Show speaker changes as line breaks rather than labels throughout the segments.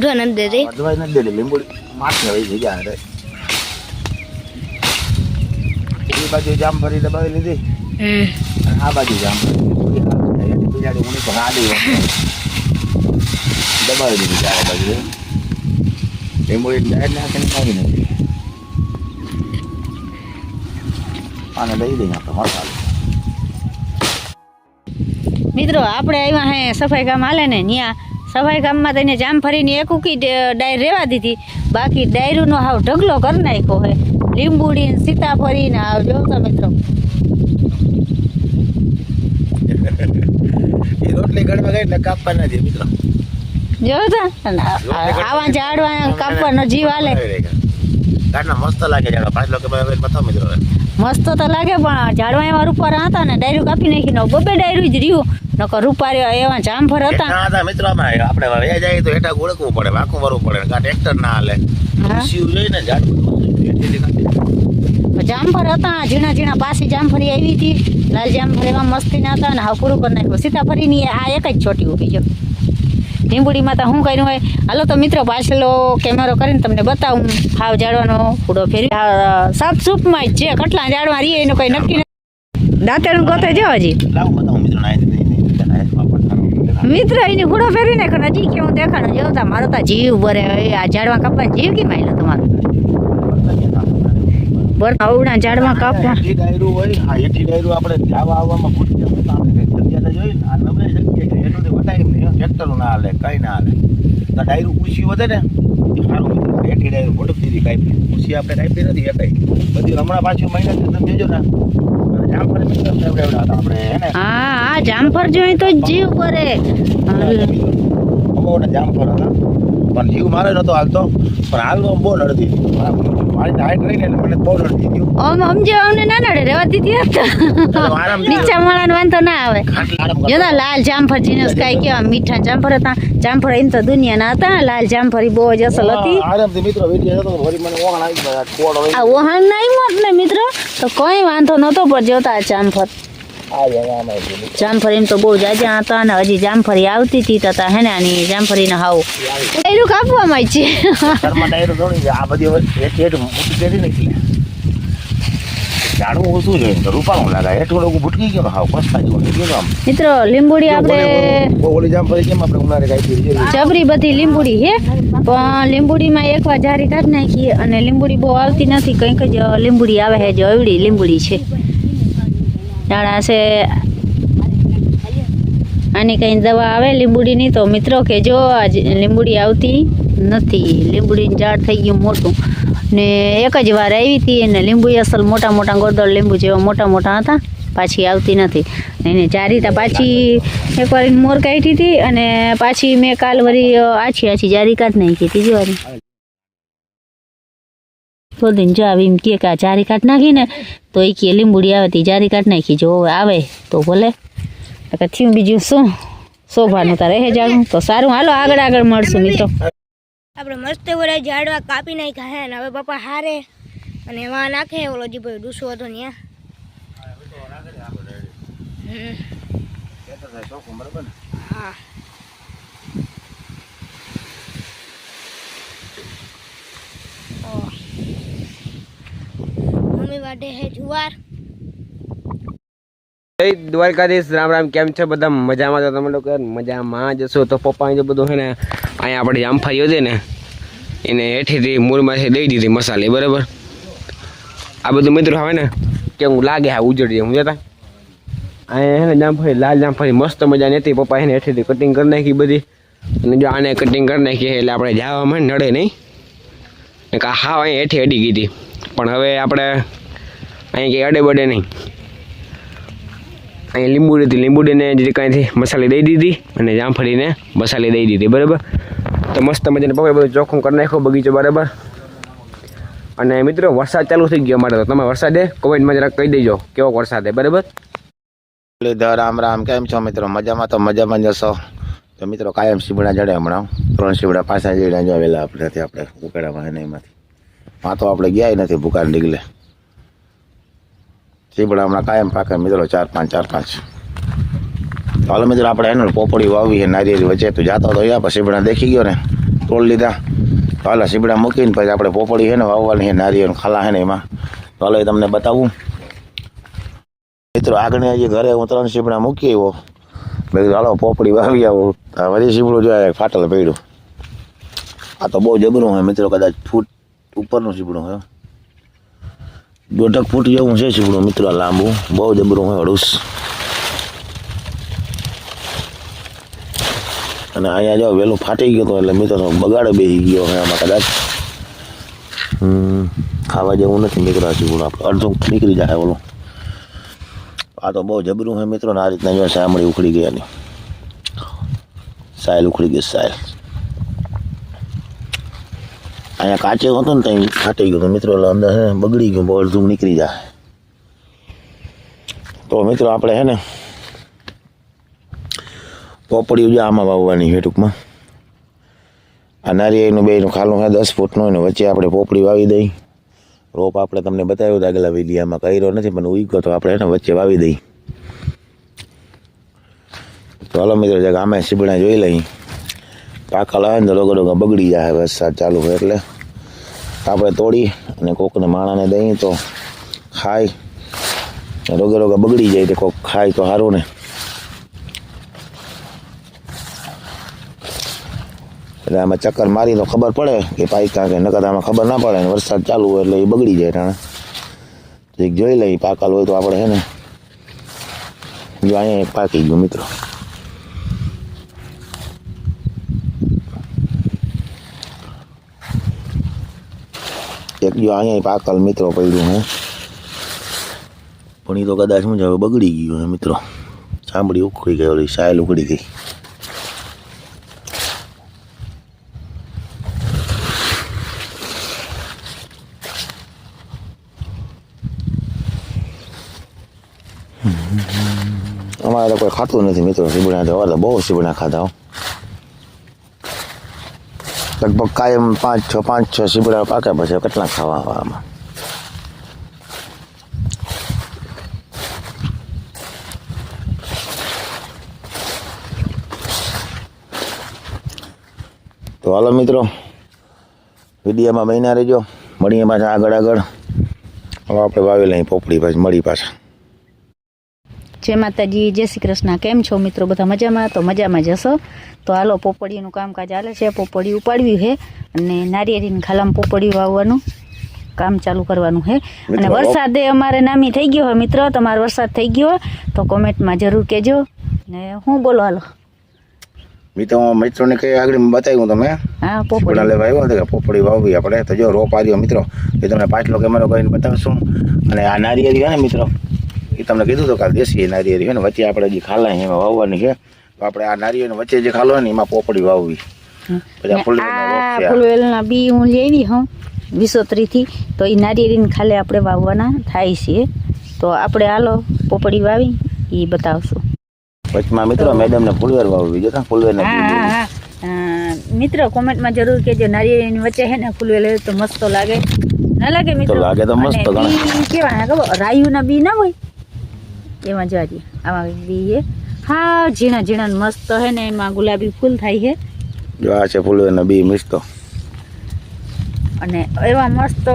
દેતી
અડવાઈ નથી દેલી લીંબોડી માથે વહી ગયા રે. એ બાજુ જામફળી દબાવી લીધી.
હમ
આ બાજુ. એની બિલાડી ઊની પણ આડી. દબાવી દીધી ચારે બાજુ. લીંબોડી ડાયર નાખીને કાઢી નથી. આને લઈ દઈએ આપણે મસાલો
મિત્રો આપણે આવ્યા હે સફાઈ કામ હાલે ને ત્યાં સફાઈ કામમાં તેને જામફળીની એક ઉકી ડાયર રેવા દીધી. બાકી ડાયરુનો હાવ ઢગલો કરી નાખ્યો હે. લીંબુડી ને સીતાફળી ને હાવ મિત્રો.
રોટલી ગઈ ને કાપવા નથી મિત્રો.
આ- આ- આવા ઝાડવા કાપવાનો જીવ હાલે.
કાઢના મસ્ત લાગે જાડો પાંચ લોકો બતાવો મિત્રો
મસ્ત તો લાગે પણ ઝાડવા એવા રૂપારા હતા ને ડાયરું કાપી નાખી નાખીને બબે ડાયરું જ રહ્યું. નકર રૂપાર્યો એવા જામફળ હતા.
ના હતા મિત્રો આપણે વયા જાય તો હેઠા ઓળખવું પડે વાંકું વરવું પડે કાં ટ્રેક્ટર ના હાલે. શિવ જોઈને ઝાડ હેઠેથી કાઢી.
જામફળ હતા ઝીણા ઝીણા પાછી જામફળી આવી હતી. લાલ જામફળ એવા મસ્તી ના હતા ને હા પૂરું કરી નાખ્યું. સીતાફળીની આ એક જ છોટી ઊભી જો લીંબુડીમાં તો શું કર્યું હોય? હાલો તો મિત્રો પાછલો કેમેરો કરીને તમને બતાવું. હાવ જાડવાનો પૂડો ફેરી સાત સૂપમાં જ છે. કટલા જાડવા રહીએ એનું કંઈ નક્કી નથી. દાંતેડું ગોતે જો હજી?
મિત્રો
એની ઘોડો ફેરવી નાખો ને હજી કેવું દેખાડો? જોતા મારો તો જીવ ભરે આ ઝાડવા કાપવા જીવ કેમ આવેલો તમારો? બર અવડા ઝાડવા કાપવા.
ડાયરું હોય આ હેઠી ડાયરું આપણે જાવા આવવામાં તો જોઈ આ નબળાઈ જગ્યા છે હેઠુંથી ટાઈમ નહીં ટ્રેક્ટરો ના હાલે કંઈ ના હાલે. તો ડાયરું ઉછી વધે ને એ સારું મિત્રો. ડાયરું ભડક દીધી કાપી ઉછી આપણે કાપી નથી એકાઈ બધી હમણાં પાછું મહિના તમે જોજો ને. જામફળ આપણે હે
હા આ જામફળ જોઈ તો જીવ
મોટા જામફળ હતા. પણ જીવ મારે નતો હાલતો. પણ હાલવા બહુ નડતી. હતી. મારી હાઈટ રહીને એટલે મને બહુ નડતી હતી
આમ સમજે અમને ના નડે રેવા દીધી હતા નીચા માળાનો વાંધો ના આવે. જોતા લાલ જામફળ જીનસ કાંઈ કેવા મીઠા જામફળ હતા. જામફળ એમ તો દુનિયાના હતા લાલ જામફળી બહુ જ અસલ હતી.
આરામથી મિત્રો વીડિયો હતો તો વળી મને ઓગણ આવી ગયા
આ વહાણ નહીં મત ને મિત્રો. તો કોઈ વાંધો નતો પણ જોતા આ જામફળ. જામફળ તો બહુ જાજા હતા અને હજી જામફળી આવતી હતી તતા હે ને આની જામફળીને હાવ એનું કાપવામાં છે.
ડાયરો આ બધી ઝાડવું ઓછું જોઈએ તો લાગે હેઠું લોકો ભૂટકી ગયો. હાવ પસ્તા જેવો થઈ આમ?
મિત્રો લીંબુડી આપણે
ઓલી જામ પડી કેમ આપણે ઉનાળે કાપી
જબરી બધી લીંબુડી હે પણ લીંબુડીમાં એકવાર જારી કાઢી નાખી અને લીંબુડી બહુ આવતી નથી. કંઈક જ લીંબુડી આવે છે જે અવળી લીંબુડી છે. જાણા છે. આની કંઈ દવા આવે લીંબુડીની તો મિત્રો કે જો આજ લીંબુડી આવતી નથી. લીંબુડીનું ઝાડ થઈ ગયું મોટું. ને એક જ વાર આવી હતી અને લીંબુ અસલ મોટા મોટા ગોદળ લીંબુ જેવા મોટા મોટા હતા, પાછી આવતી નથી. એને જારી તા પાછી એકવાર મોર કાઢી હતી અને પાછી મેં કાલ વળી આછી આછી જારી કાઢ નાખી હતી જો બોલીને જો આવી એમ કહે કે આ જારી કાઢ નાખી ને તો એ કે લીંબુડી આવે તી જારી કાઢ નાખી. જો આવે તો ભલે. થયું બીજું શું? શોભાનું તારે હે જાણું તો સારું. હાલો આગળ આગળ મળશું મિત્રો.
આપણે મસ્ત બધા ઝાડવા કાપી નાખ્યા હે ને. હવે પપ્પા હારે અને એમાં નાખે ઓલો જે ભાઈ ડૂસો હતો ત્યાં
ને?
હા. મમ્મી વાટે હે જુવાર.
જય દ્વારકાધીશ, રામ રામ, કેમ છે બધા? મજામાં તો તમે લોકો મજામાં જશો તો પપ્પા જે બધું છે ને, અહીંયા આપણે જામફાઈ હતી ને, એને હેઠીથી મૂળમાંથી દઈ દીધી મસાલી, બરાબર? આ બધું મિત્રો હવે ને, કેવું લાગે હા ઉજળી હું જતા? અહીંયા હે ને જામફળી લાલ જામફળી મસ્ત મજાની હતી. પપ્પા એને હેઠીથી કટિંગ કરી નાખી બધી. અને જો આને કટિંગ કરી નાખી એટલે આપણે જવામાં નડે નહીં. કા હા અહીં હેઠી અડી ગઈ હતી. પણ હવે આપણે અહીં કંઈ અડે બડે નહીં. અહીં લીંબુડી હતી લીંબુડીને જે કાંઈથી મસાલી દઈ દીધી અને જામફળીને મસાલી દઈ દીધી, બરાબર? તો મસ્ત મજાને પપ્પાએ બધું ચોખ્ખું કરી નાખ્યો, બગીચો બરાબર? અને મિત્રો, વરસાદ ચાલુ થઈ ગયો મારે તો. તમે વરસાદે કોમેન્ટમાં જરાક કહી દેજો, કેવો વરસાદ બરાબર?
લીધા રામ રામ. કેમ છો મિત્રો? મજામાં તો મજામાં જશો તો મિત્રો, કાયમ શિબડા જડે હમણાં. ત્રણ શિબડા પાછા જઈને જો આપણે આપણે ઉકેડામાં એને એમાંથી. આ તો આપણે ગયા નથી ભૂકાન ડીગલે સીબડા હમણાં કાયમ પાકે મિત્રો, ચાર પાંચ ચાર પાંચ. હાલો મિત્રો, આપણે એને પોપડી વાવી નારિયેરી વચ્ચે. તો જાતો તો યા પછી સીબડા દેખી ગયો ને, તોડ લીધા. હાલો સીબડા મૂકીને પછી આપણે પોપડી છે ને વાવવાની છે નારિયેળ ખાલા છે ને એમાં. તો હાલો, એ તમને બતાવું. મિત્રો આગળ હજી ઘરે હું ત્રણ સીબડા મૂકી આવ્યો. કીધું, હાલો, પોપડી વાવી આવું. વધી સીબડું જોયા ફાટલ પડ્યું. આ તો બહુ જબરું હોય મિત્રો, કદાચ ફૂટ ઉપરનું સીબડું હોય દોઢક ફૂટ જેવું છે સીબડું મિત્રો લાંબુ. બહુ જબરું હોય અડુસ અને અહીંયા જો વહેલું ફાટી ગયું હતું એટલે મિત્રો બગાડો બેસી ગયો હોય આમાં કદાચ. હમ, ખાવા જેવું નથી મિત્રો આ આપણે અડધું નીકળી જાય ઓલું. આ તો બહુ જબરું હોય મિત્રો આ રીતના જો સાંભળી ઉખડી ગયાની. સાયલ ઉખડી ગઈ સાયલ. અહીંયા કાચે હતો ને ત્યાં ફાટી ગયું તો મિત્રો એટલે અંદર હે બગડી ગયું બહુ ધૂમ નીકળી જાય તો મિત્રો આપણે હે ને પોપડી ઉજા આમાં વાવવાની છે ટૂંકમાં. આ નારિયેળનું બેનું ખાલું હે, દસ ફૂટનું હોય ને વચ્ચે આપણે પોપડી વાવી દઈ. રોપ આપણે તમને બતાવ્યું હતું આગલા વિડીયામાં, કર્યો નથી પણ ઉગ્યો તો આપણે એને વચ્ચે વાવી દઈ. હાલો મિત્રો, જે આમે સીબડા જોઈ લઈ પાકા લાવે ને રોગો રોગો બગડી જાય વરસાદ ચાલુ હોય એટલે. આપણે તોડી અને કોકને માણાને દઈએ તો ખાય. રોગે રોગે બગડી જાય તે કોક ખાય તો સારું ને. એટલે આમાં ચક્કર મારી તો ખબર પડે કે પાયકા કે નકર આમાં ખબર ના પડે વરસાદ ચાલુ હોય એટલે એ બગડી જાય ટાણે. એક જોઈ લઈ પાકાલ હોય તો આપણે હે ને. જો અહીંયા પાકી ગયું મિત્રો. જો અહીંયા પાકલ મિત્રો પડ્યું હે. પણ એ તો કદાચ હું હવે બગડી ગયું હે મિત્રો. ચામડી ઉખડી ગઈ ઓલી, સાયલ ઉખડી ગઈ. અમારે તો કોઈ ખાતું નથી મિત્રો સીબડા તો બહુ સીબડા ખાતા હો. લગભગ કાયમ પાંચ છ પાંચ છ સીબડા પાકે પછી કેટલા ખાવા આમાં તો હાલો મિત્રો, વિડીયામાં મહિના રહેજો. મળીએ પાછા આગળ આગળ. હવે આપણે વાવેલા અહીં પોપડી પાછી, મળી પાછા.
જય માતાજી જય શ્રી કૃષ્ણ. કેમ છો મિત્રો? બધા મજામાં? તો મજામાં જશો તો હાલો પોપડીનું કામકાજ ચાલે છે. પોપડી ઉપાડવી છે અને નારિયેળીની ખાલામાં પોપડી વાવવાનું કામ ચાલુ કરવાનું છે. અને વરસાદે અમારે નામી થઈ ગયો હોય મિત્રો. તમારો વરસાદ થઈ ગયો હોય તો કોમેન્ટમાં જરૂર કહેજો. ને હું બોલો હાલો?
મિત્રો મિત્રોને કઈ આગળ બતાવ્યું તમે
હા
પોપડા. લેવા આવ્યો હતો કે પોપડી વાવવી આપણે. તો જો રોપ આવ્યો મિત્રો. એ તમને પાછલો કેમેરો કરીને બતાવશું. અને આ નારિયેળી છે ને મિત્રો એ તમને કીધું હતું કાલ દેશી નારિયેળી છે ને વચ્ચે આપણે જે ખાલા છે એમાં વાવવાની છે. તો આપણે આ નારિયેળ વચ્ચે જે ખાલો હોય ને એમાં પોપડી વાવવી. પછી આ ફૂલવેલનો રોપ
આ
છે આ.
ફૂલવેલના બી હું લેવી હું વિસોત્રીથી. તો એ નારિયેળીને ખાલે આપણે વાવવાના થાય છે. તો આપણે હાલો પોપડી વાવી એ બતાવશું.
વચમાં મિત્રો મેડમને ફૂલવેર વાવવી. જોતા ફૂલવેર ને
હા હા હા. અ, મિત્રો કોમેન્ટમાં જરૂર કહેજો નારિયેળીની વચ્ચે છે ને ફૂલવેલ હોય તો મસ્ત લાગે. ના લાગે મિત્રો?
લાગે તો મસ્ત
અને
ઘણા.
બી કેવા ના ખબર? રાયુના બી ના હોય? એમાં જોવા આમાં બી હા ઝીણા ઝીણા મસ્ત હે ને એમાં ગુલાબી ફૂલ થાય છે.
જો આ છે ફૂલવેર બી મિસ્તો.
અને એવા મસ્ત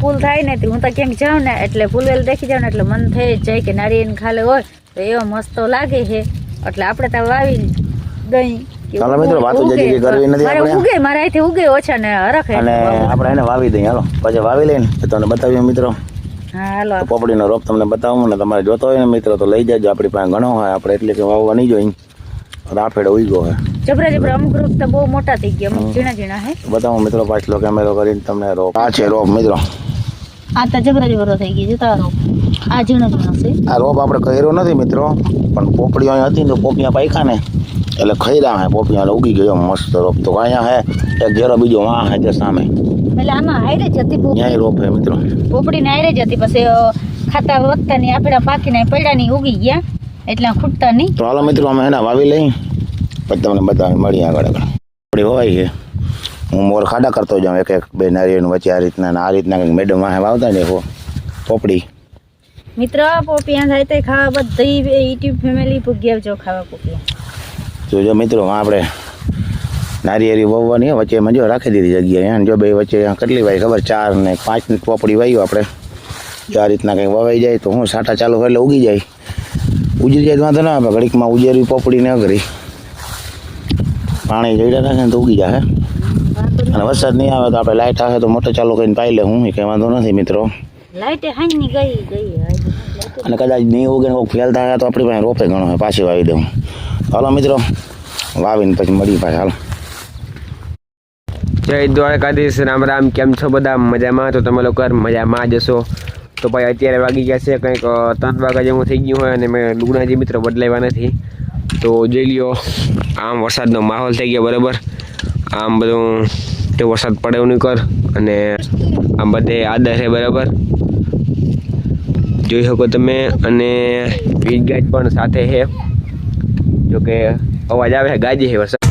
ફૂલ થાય ને હું તો ક્યાંક જાઉં ને એટલે ફૂલવેલ દેખી જાઉં ને એટલે મન થઈ જાય કે નારિયેળ ખાલે હોય તો એવો મસ્ત લાગે છે. એટલે આપણે તો વાવી દઈ
ચાલો મિત્રો, વાતો
ઉગે.
જલ્દી કરવી નથી આપણે.
ઉગે મારા અહીંથી ઉગે ઓછા ને હરખ
અને આપણે એને વાવી દઈએ. હાલો પછી વાવી લઈને તો તમને બતાવીએ મિત્રો.
હાલો.
પોપડીનો રોપ તમને બતાવું ને તમારે જોતો હોય ને મિત્રો તો લઈ જાજો. આપણી પાસે ઘણો હોય આપણે એટલે કે વાવવા નહીં જોઈ રાફેડ ઉગ્યો હોય.
જબરા જબરા અમુક રોપ તો બહુ મોટા થઈ ગયા અમુક ઝીણા ઝીણા હે.
બતાવું મિત્રો પાછલો કેમેરો કરીને તમને રોપ. આ છે રોપ મિત્રો.
આ તો જબરા જબરો થઈ ગઈ જતા રોપ. આ ઝીણો ઝીણો છે.
આ રોપ આપણે કર્યો નથી મિત્રો પણ પોપડીઓ અહીં હતી ને તો પોપિયા પાયખા ને. એટલે ખૈરા હે પોપિયા ઉગી ગયો મસ્ત રોપ. તો અહીંયા હે એક ઘેરો બીજો વાં હે તે સામે.
એટલે આમાં આયરે જ હતી પોપડી
ત્યાંય રોપ મિત્રો.
પોપડી ને હાઈરે જ હતી. પછી ખાતા વધતા ની આપડા પાકીને પડ્યા ની ઉગી ગયા. એટલે ખૂટતા નહીં.
તો હાલો મિત્રો અમે એના વાવી લઈ. પછી તમને બતાવી મળી આગળ આગળ. પોપડી હોય છે. હું મોર ખાડા કરતો જાઉં. એક એક બે નારિયેળ વચ્ચે આ રીતના આ રીતના કંઈક મેડમ વાહે વાવતા ને હો પોપડી.
મિત્ર પોપિયા થાય તો ખાવા બધી યુટ્યુબ ફેમિલી ભૂગ્યા જો ખાવા પોપિયા
જોજો મિત્રો આપણે નારિયેરી વાવવાની હોય, વચ્ચે એમાં જો રાખી દીધી જગ્યાએ અને જો બે વચ્ચે અહીંયા કેટલી વાય ખબર ચાર ને પાંચની પોપડી વાયું આપણે. જો આ રીતના કંઈક વવાઈ જાય તો હું સાટા ચાલુ હોય એટલે ઉગી જાય. ઉજરી જાય તો વાંધો ના આવે ઘડીકમાં ઉજેરવી પોપડી ન કરી પાણી જઈડા રાખે ને તો ઉગી જાય અને વરસાદ નહીં આવે તો આપણે લાઇટ આવે તો મોટર ચાલુ કરીને પાઈ લે હું એ કંઈ વાંધો નથી મિત્રો.
લાઈટે હાંજની ગઈ ગઈ
અને કદાચ નહીં ઉગે ને કોઈક ફેલ થાય તો આપણી પાસે રોપે ઘણો હોય પાછી વાવી દઉં. હાલો મિત્રો વાવીને પછી મળી પાછા હાલો.
જય દ્વારકાધીશ, રામ રામ, કેમ છો બધા? મજામાં? તો તમે લોકો મજામાં જ હશો. તો ભાઈ અત્યારે વાગી ગયા છે કંઈક ત્રણ વાગા જેવું થઈ ગયું હોય અને મેં લુગણાજી મિત્રો બદલાવ્યા નથી. તો જોઈ લ્યો, આમ વરસાદનો માહોલ થઈ ગયો બરાબર. આમ બધું તે વરસાદ પડે એવું કર અને આમ બધે આદર છે બરાબર. જોઈ શકો તમે અને વીજ ગાજ પણ સાથે છે. જોકે અવાજ આવે છે, ગાજી છે વરસાદ.